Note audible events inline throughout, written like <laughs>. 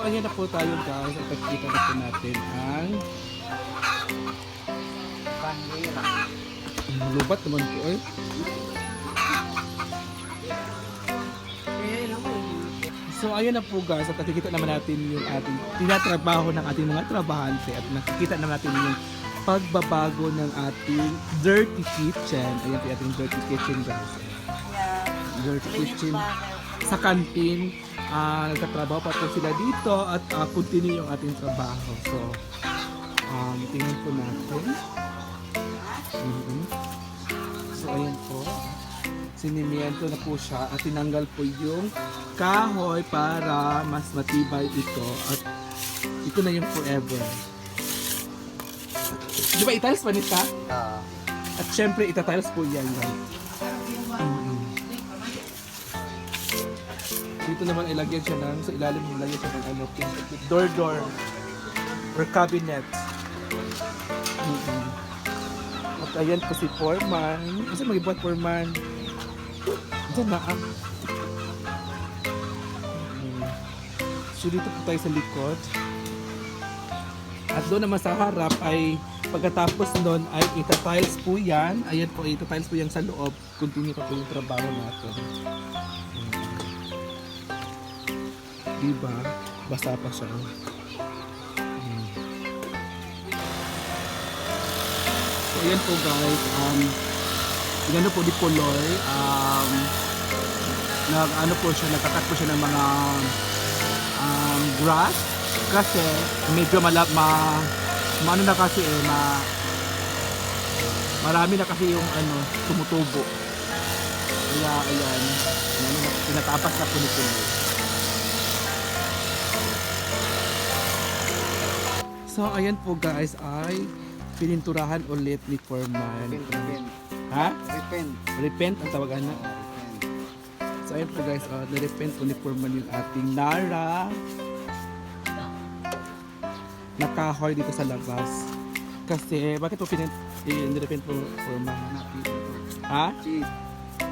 Ayan na po tayo guys at nakikita na po natin ang Bandera. lubat naman po eh. So ayun na po guys at nakikita naman natin yung ating tinatrabaho ng ating mga trabahante at nakikita naman natin yung pagbabago ng ating dirty kitchen. Ayan po yung ating dirty kitchen guys. yeah. Dirty kitchen sa kantin. Ah nagtatrabaho pa po sila dito at ah, continue yung ating trabaho. So, um, tingnan po natin. Mhm. So, ayan po. Sinimiento na po siya at tinanggal po yung kahoy para mas matibay ito at ito na yung forever. Di ba itiles pa nita? Ah. At syempre itatiles po yan. Right? Dito naman ilagyan siya ng, sa ilalim ilagyan siya ng ano, door door or cabinet. Mhm. At ayan po si Foreman. Kasi mag-ibot Foreman. Diyan na ah. Mhm. So dito po tayo sa likod. At doon naman sa harap ay pagkatapos doon ay ita-tiles po yan. Ayan po, ita-tiles po yan sa loob. Continue pa po yung trabaho natin. Diba? Basta pa siya. Hmm. So, ayan po guys. Um, inano po ni Puloy. Um, nag, ano po siya, nagkakat po siya ng mga um, grass. Kasi medyo malap, ma, maano na kasi eh, ma, marami na kasi yung ano, tumutubo. Kaya ayan, ano, tinatapas na po ni Puloy. So, ayan po guys ay pininturahan ulit ni Foreman. Repent, repent. Ha? Repent. Repent ang tawagan na. Repent. So, ayan po guys, uh, na-repent ni Foreman yung ating Nara. Nakahoy dito sa labas. Kasi, bakit po pinint, eh, nirepent po Foreman? Ha? Cheat.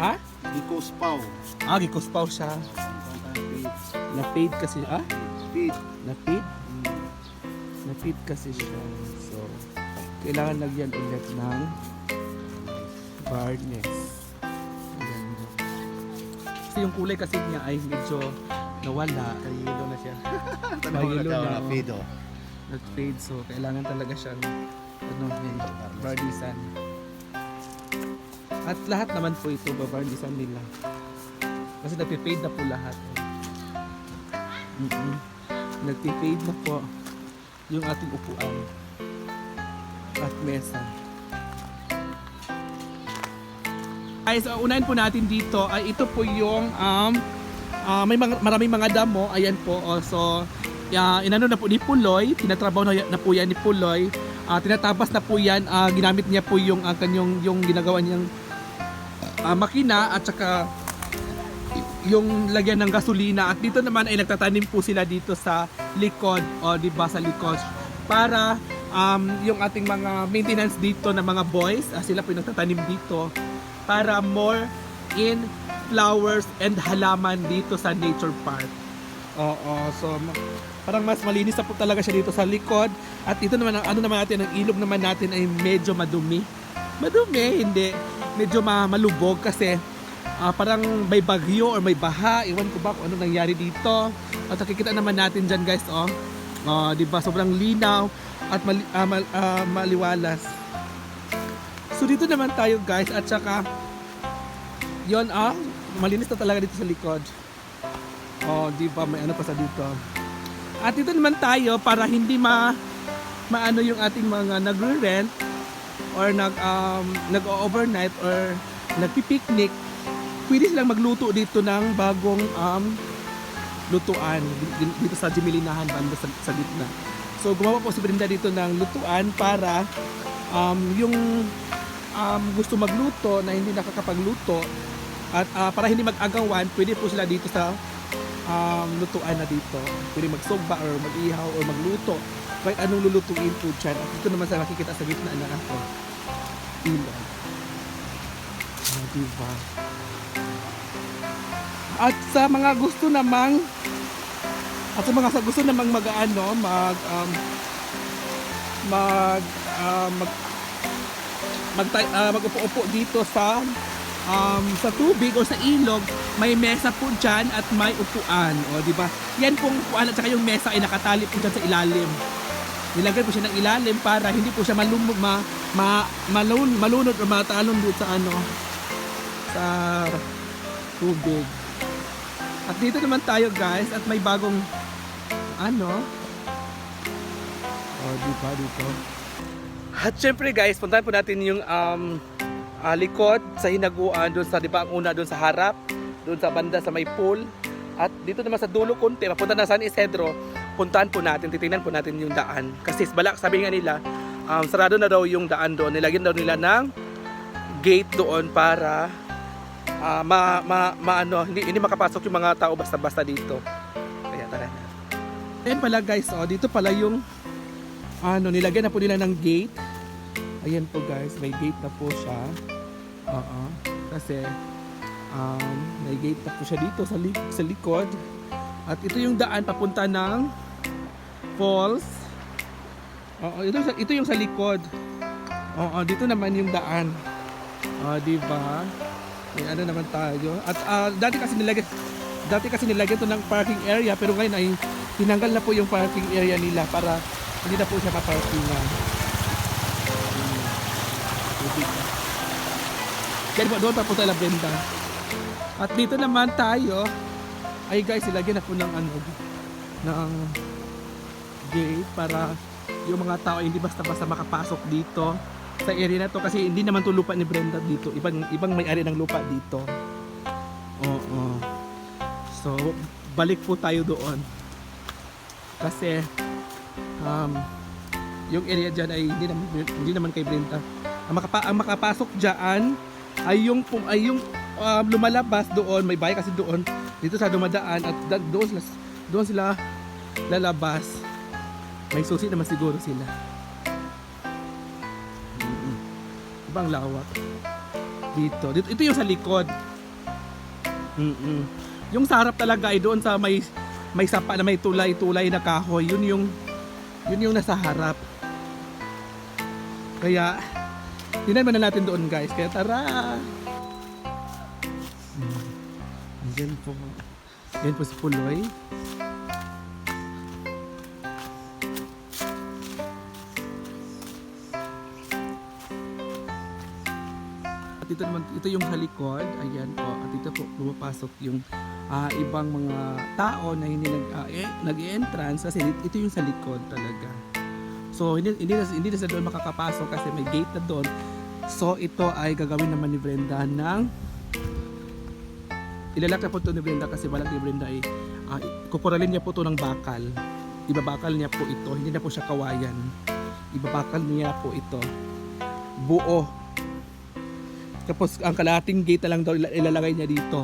Ha? Because pow. Ah, gikospaw siya. Na-paid kasi, ah? Speed. Na-paid? Na-paid kasi siya. So, kailangan lagyan ulit ng varnish. Ayan. Kasi yung kulay kasi niya ay medyo nawala. Kayilo na siya. <laughs> Kayilo na. Pido. Nag-fade. So, kailangan talaga siyang ano, yun, varnishan. At lahat naman po ito, bavarnishan nila. Kasi nagpe-fade na po lahat. Mm-mm. Nagpe-fade na po yung ating upuan at mesa. Ay, so unahin po natin dito ay ito po yung um, ah, may mga, maraming mga damo. Ayan po. Oh, so, ya inano na po ni Puloy. Tinatrabaho na, na po yan ni Puloy. Ah, tinatabas na po yan. Ah, ginamit niya po yung uh, kanyang yung ginagawa niyang ah, makina at saka yung lagyan ng gasolina. At dito naman ay nagtatanim po sila dito sa likod o di ba sa likod. Para um, yung ating mga maintenance dito ng mga boys ah, sila po yung nagtatanim dito. Para more in flowers and halaman dito sa nature park. Oo, so parang mas malinis na po talaga siya dito sa likod. At ito naman ano naman natin ang ilog naman natin ay medyo madumi. Madumi hindi. Medyo ma- malubog kasi ah, parang may bagyo or may baha. Iwan ko ba kung ano nangyari dito. At nakikita naman natin dyan guys, oh. Oh, di ba? Sobrang linaw at mali, ah, mal- ah, maliwalas. So dito naman tayo guys at saka yon ah, malinis na talaga dito sa likod. Oh, di ba? May ano pa sa dito. At dito naman tayo para hindi ma maano yung ating mga nagre-rent or nag um, nag-overnight or nagpi-picnic pwede silang magluto dito ng bagong um, lutuan di- dito sa Jimilinahan banda sa, sa gitna. So gumawa po si Brenda dito ng lutuan para um, yung um, gusto magluto na hindi nakakapagluto at ah, para hindi mag-agawan, pwede po sila dito sa um, lutuan na dito. Pwede magsugba or mag-ihaw or magluto. Kahit anong lulutuin po dyan. At dito naman sa makikita sa gitna na ako. Ilog. Diba? At sa mga gusto namang At sa mga sa gusto namang mag ano, mag um, mag ah, mag mag uh, mag-upo-upo dito sa um, sa tubig o sa ilog, may mesa po dyan at may upuan. O, di ba? Yan pong upuan at saka yung mesa ay nakatali po dyan sa ilalim. Nilagay po siya ng ilalim para hindi po siya malum ma, ma, malun, malunod o matalon doon sa ano sa tubig. At dito naman tayo guys at may bagong ano Oh, di dito? At syempre guys, puntahan po natin yung um, ah, likod sa hinaguan doon sa, di ba, ang una doon sa harap, doon sa banda sa may pool. At dito naman sa dulo konti, papunta na San Isidro, puntahan po natin, titingnan po natin yung daan. Kasi balak, sabi nga nila, um, sarado na daw yung daan doon. Nilagyan daw nila ng gate doon para ah, ma, ma, ma- ano, hindi, hindi makapasok yung mga tao basta-basta dito. Kaya tara. Ayan pala guys, oh, dito pala yung ano, nilagyan na po nila ng gate. Ayan po guys, may gate na po siya. Oo. Kasi um, may gate na po siya dito sa, li- sa likod. At ito yung daan papunta ng falls. Oo, ito, ito yung sa likod. Oo, dito naman yung daan. Ah, di ba? May ano naman tayo. At ah, dati kasi nilagyan dati kasi nilagyan to ng parking area pero ngayon ay tinanggal na po yung parking area nila para hindi na po siya maparkingan. Hmm. Kaya po, doon pa po tayo La Brenda. At dito naman tayo, ay guys, ilagyan na po ng ano, ng gate para yung mga tao ay hindi basta-basta makapasok dito sa area na to kasi hindi naman to lupa ni Brenda dito. Ibang ibang may-ari ng lupa dito. Oo. So, balik po tayo doon. Kasi um, yung area dyan ay hindi naman, hindi naman kay Brenda. Ang, makapa, ang makapasok dyan ay yung, ay yung um, lumalabas doon, may bahay kasi doon, dito sa dumadaan at doon sila, doon sila lalabas. May susi naman siguro sila. Ibang lawak. Dito. dito. Ito yung sa likod. Mm-mm. Yung sa harap talaga ay doon sa may may sapa na may tulay-tulay na kahoy. Yun yung yun yung nasa harap. Kaya tinan na natin doon guys. Kaya tara. Hmm. Diyan po. Yan po si Puloy. Ito ito yung sa likod. Ayan po. At dito po pumapasok yung ah, ibang mga tao na hindi nag, ah, eh, nag-entrance kasi ito yung sa likod talaga. So hindi, hindi, na, hindi na sa doon makakapasok kasi may gate na doon. So ito ay gagawin naman ni Brenda ng ilalak na po ito ni Brenda kasi balak ni Brenda ay uh, kukuralin niya po ito ng bakal. Ibabakal niya po ito. Hindi na po siya kawayan. Ibabakal niya po ito. Buo. Tapos ang kalahating gate na lang daw ila- ilalagay niya dito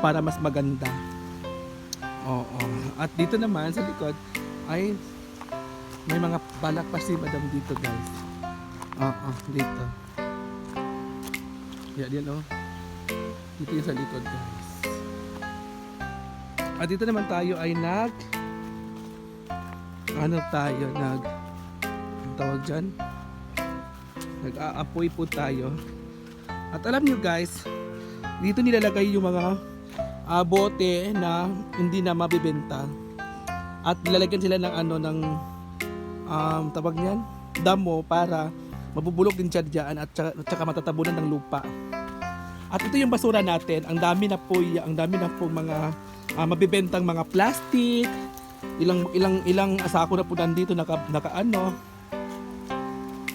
para mas maganda. Oo. At dito naman sa likod ay may mga balak pa si Madam dito guys. Oo, dito. Yan, yan oh. Dito yung sa likod guys. At dito naman tayo ay nag ano tayo nag ang tawag dyan nag-aapoy po tayo at alam nyo guys dito nilalagay yung mga ah, bote na hindi na mabibenta. At nilalagyan sila ng ano ng um, tawag niyan? Damo para mabubulok din siya dyan at saka, saka matatabunan ng lupa. At ito yung basura natin. Ang dami na po ang dami na po mga ah, mabibentang mga plastic. Ilang ilang ilang sako na po nandito naka, naka ano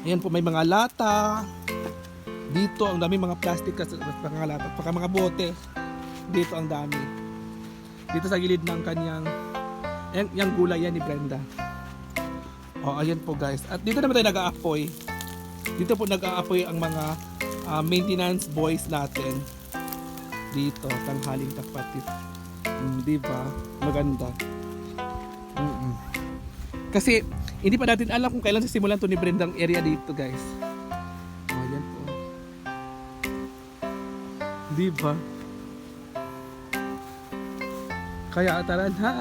ayan po may mga lata dito ang dami mga plastic mga lata paka mga bote. Dito ang dami. Dito sa gilid ng kanyang yung, yung gulay yan ni Brenda. Oh ayan po guys. At dito naman tayo nag-aapoy. Dito po nag-aapoy ang mga ah, maintenance boys natin. Dito tanghaling tapatit. Mm, di ba? Maganda. Mm-mm. Kasi hindi pa natin alam kung kailan sisimulan to ni Brenda ang area dito, guys. Di ba? Kaya tara na.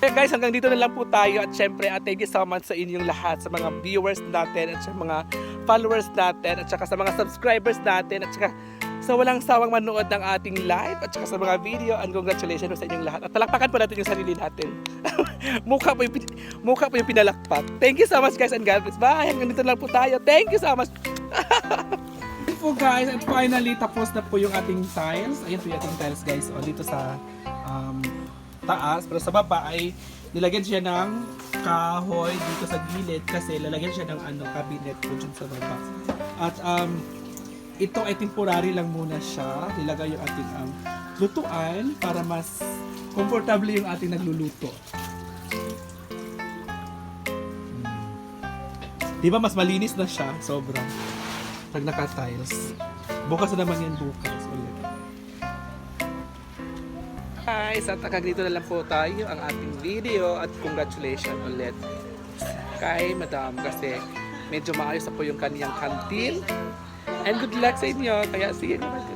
Kaya guys, hanggang dito na lang po tayo at syempre at thank you so much sa inyong lahat, sa mga viewers natin at sa mga followers natin at saka sa mga subscribers natin at saka sa walang sawang manood ng ating live at saka sa mga video and congratulations sa inyong lahat. At palakpakan po natin yung sarili natin. <laughs> mukha po yung, mukha po yung pinalakpak. Thank you so much guys and God. Bye! Hanggang dito na lang po tayo. Thank you so much. <laughs> po guys, and finally tapos na po yung ating tiles. Ayan po yung ating tiles guys. O dito sa um, taas. Pero sa baba ay nilagyan siya ng kahoy dito sa gilid kasi lalagyan siya ng ano, cabinet po dyan sa baba. At um, ito ay temporary lang muna siya. Nilagay yung ating um, lutuan para mas comfortable yung ating nagluluto. Di ba mas malinis na siya? Sobrang. Pag naka-tiles. Bukas na naman yan bukas ulit. Guys, at hanggang dito na lang po tayo ang ating video at congratulations ulit kay Madam kasi medyo maayos na po yung kaniyang kantin. And good luck sa inyo. Kaya you naman.